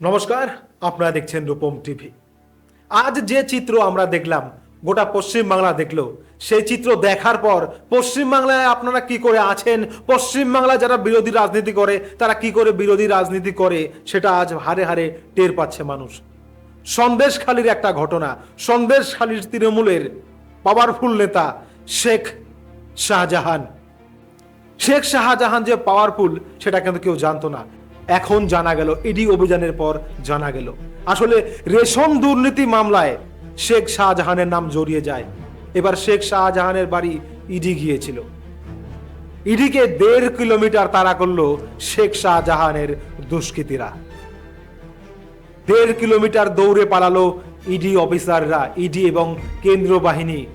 নমস্কার, আপনারা দেখছেন রূপম টিভি। আজ যে চিত্র আমরা দেখলাম, গোটা পশ্চিম বাংলা দেখল। সেই চিত্র দেখার পর পশ্চিম বাংলায় আপনারা কি করে আছেন? পশ্চিম বাংলায় যারা বিরোধী রাজনীতি করে, তারা কি করে বিরোধী রাজনীতি করে? সেটা আজ হারে হারে টের পাচ্ছে মানুষ। সন্দেশখালির একটা ঘটনা, সন্দেশখালির তৃণমূলের পাওয়ারফুল নেতা শেখ শাহজাহান। শেখ শাহজাহান যে পাওয়ারফুল সেটা কিন্তু কেউ জানতো না। এখন জানা গেল, ইডি অভিযানের পর জানা গেল। আসলে রেশন দুর্নীতি মামলায় শেখ শাহজাহানের নাম জড়িয়ে যায়। এবার শেখ শাহজাহানের বাড়ি ইডি গিয়েছিল। ইডিকে দেড় কিলোমিটার তাড়া করল শেখ শাহজাহানের দুষ্কৃতীরা। দেড় কিলোমিটার দৌড়ে পালালো ইডি অফিসাররা, ইডি এবং কেন্দ্র বাহিনী।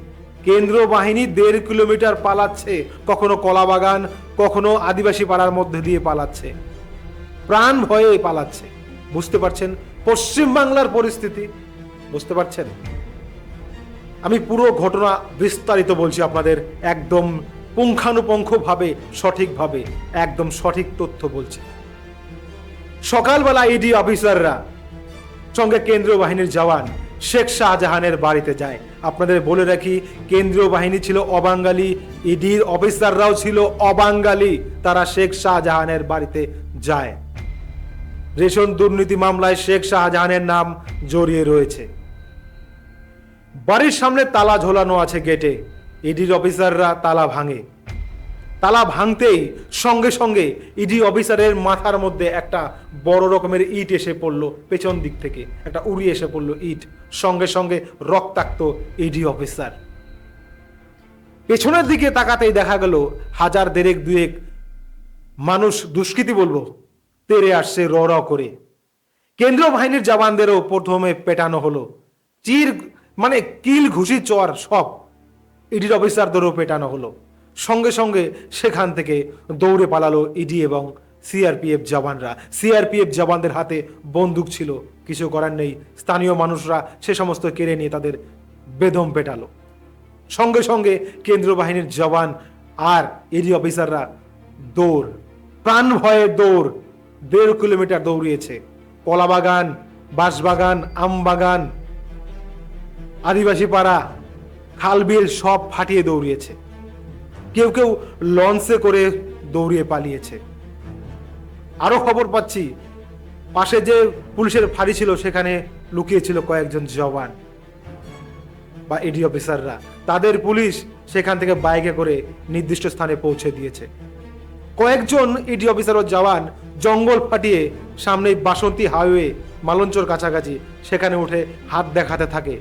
কেন্দ্র বাহিনী দেড় কিলোমিটার পালাচ্ছে, কখনো কলাবাগান, কখনো আদিবাসী পাড়ার মধ্যে দিয়ে পালাচ্ছে। প্রাণ ভয়ে পালাচ্ছে। বুঝতে পারছেন? পশ্চিম বাংলার পরিস্থিতি। বুঝতে পারছেন? আমি পুরো ঘটনা বিস্তারিত বলছি আপনাদের একদম পুঙ্খানুপুঙ্খভাবে, সঠিকভাবে, একদম সঠিক তথ্য বলছি। সকালবেলা ইডি অফিসাররা সঙ্গে কেন্দ্রীয় বাহিনীর জওয়ান শেখ শাহজাহানের বাড়িতে যায়। আপনাদের বলে রাখি, কেন্দ্রীয় বাহিনী ছিল অবাঙ্গালি ইডির অফিসাররাও ছিল অবাঙ্গালি। তারা শেখ শাহজাহানের বাড়িতে যায়। রেশন দুর্নীতি মামলায় শেখ শাহজাহানের নাম জড়িয়ে রয়েছে। বাড়ির সামনে তালা ঝোলানো আছে গেটে। ইডির অফিসাররা তালা ভাঙে। তালা ভাঙতেই সঙ্গে সঙ্গে ইডি অফিসারের মাথার মধ্যে একটা বড় রকমের ইট এসে পড়ল পেছন দিক থেকে। একটা উড়ি এসে পড়ল ইট। সঙ্গে সঙ্গে রক্তাক্ত ইডি অফিসার। পেছনের দিকে তাকাতেই দেখা গেল হাজার দেড়েক দুয়েক মানুষ দুষ্কৃতি বলব। তেরে আসছে র র করে। কেন্দ্রীয় বাহিনীর জওয়ানদেরও প্রথমে পেটানো হলো। চির মানে কিল ঘুষি চর সব ইডির অফিসারদেরও পেটানো হলো। সঙ্গে সঙ্গে সেখান থেকে দৌড়ে পালালো ইডি এবং সিআরপিএফ জওয়ানরা। সিআরপিএফ জওয়ানদের হাতে বন্দুক ছিল, কিছু করার নেই। স্থানীয় মানুষরা সে সমস্ত কেড়ে নিয়ে তাদের বেদম পেটালো। সঙ্গে সঙ্গে কেন্দ্রীয় বাহিনীর জওয়ান আর ইডি অফিসাররা দৌড় প্রাণ ভয়ে দৌড় দেড় কিলোমিটার দৌড়িয়েছে। কলা কলাবাগান বাঁশবাগান, আমবাগান আদিবাসী পাড়া খালবিল সব ফাটিয়ে দৌড়িয়েছে। কেউ কেউ লঞ্চে করে দৌড়িয়ে পালিয়েছে। আরও খবর পাচ্ছি, পাশে যে পুলিশের ফাঁড়ি ছিল সেখানে লুকিয়েছিল কয়েকজন জওয়ান বা এডি অফিসাররা তাদের পুলিশ সেখান থেকে বাইকে করে নির্দিষ্ট স্থানে পৌঁছে দিয়েছে। কয়েকজন ইডি অফিসার ও জওয়ান জঙ্গল ফাটিয়ে সামনে বাসন্তী হাইওয়ে মালঞ্চর কাছাকাছি সেখানে উঠে হাত দেখাতে থাকে।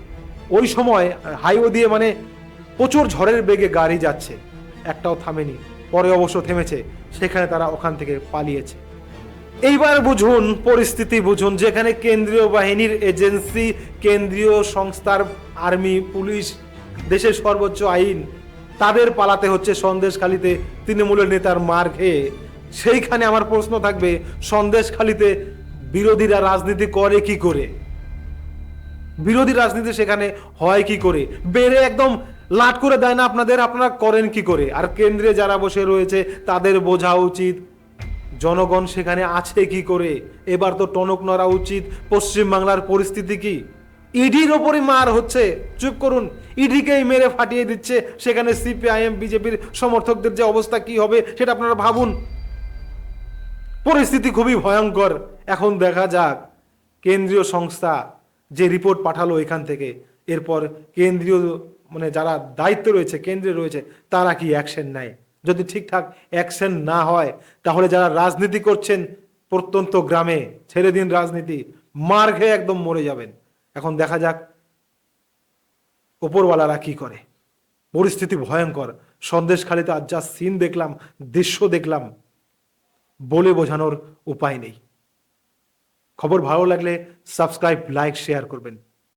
ওই সময় হাইওয়ে দিয়ে মানে প্রচুর ঝড়ের বেগে গাড়ি যাচ্ছে। একটাও থামেনি। পরে অবশ্য থেমেছে। সেখানে তারা ওখান থেকে পালিয়েছে। এইবার বুঝুন, পরিস্থিতি বুঝুন, যেখানে কেন্দ্রীয় বাহিনীর এজেন্সি, কেন্দ্রীয় সংস্থার আর্মি, পুলিশ, দেশের সর্বোচ্চ আইন তাদের পালাতে হচ্ছে সন্দেশখালিতে তৃণমূলের নেতার মার খেয়ে। সেইখানে আমার প্রশ্ন থাকবে, সন্দেশখালিতে বিরোধীরা রাজনীতি করে কি করে? বিরোধী রাজনীতি সেখানে হয় কি করে? বেড়ে একদম লাট করে দেয় না আপনাদের? আপনারা করেন কি করে? আর কেন্দ্রে যারা বসে রয়েছে, তাদের বোঝা উচিত। জনগণ সেখানে আছে কি করে? এবার তো টনক নড়া উচিত। পশ্চিমবাংলার পরিস্থিতি কি? ইডির ওপরই মার হচ্ছে। চুপ করুন, ইডিকেই মেরে ফাটিয়ে দিচ্ছে। সেখানে সিপিআইএম, বিজেপির সমর্থকদের যে অবস্থা, কি হবে সেটা আপনারা ভাবুন। পরিস্থিতি খুবই ভয়ঙ্কর। এখন দেখা যাক, কেন্দ্রীয় সংস্থা যে রিপোর্ট পাঠালো এখান থেকে, এরপর কেন্দ্রীয় মানে যারা দায়িত্ব রয়েছে, কেন্দ্রে রয়েছে, তারা কি অ্যাকশন নেয়? যদি ঠিকঠাক অ্যাকশন না হয়, তাহলে যারা রাজনীতি করছেন প্রত্যন্ত গ্রামে, ছেড়ে দিন রাজনীতি, মার খেয়ে একদম মরে যাবেন। এখন দেখা যাক ওপরওয়ালারা কি করে। পরিস্থিতি ভয়ঙ্কর। সন্দেশ সন্দেশখালিতে আজ যা সিন দেখলাম, দৃশ্য দেখলাম, বলে বোঝানোর উপায় নেই। খবর ভালো লাগলে সাবস্ক্রাইব লাইক শেয়ার করবেন।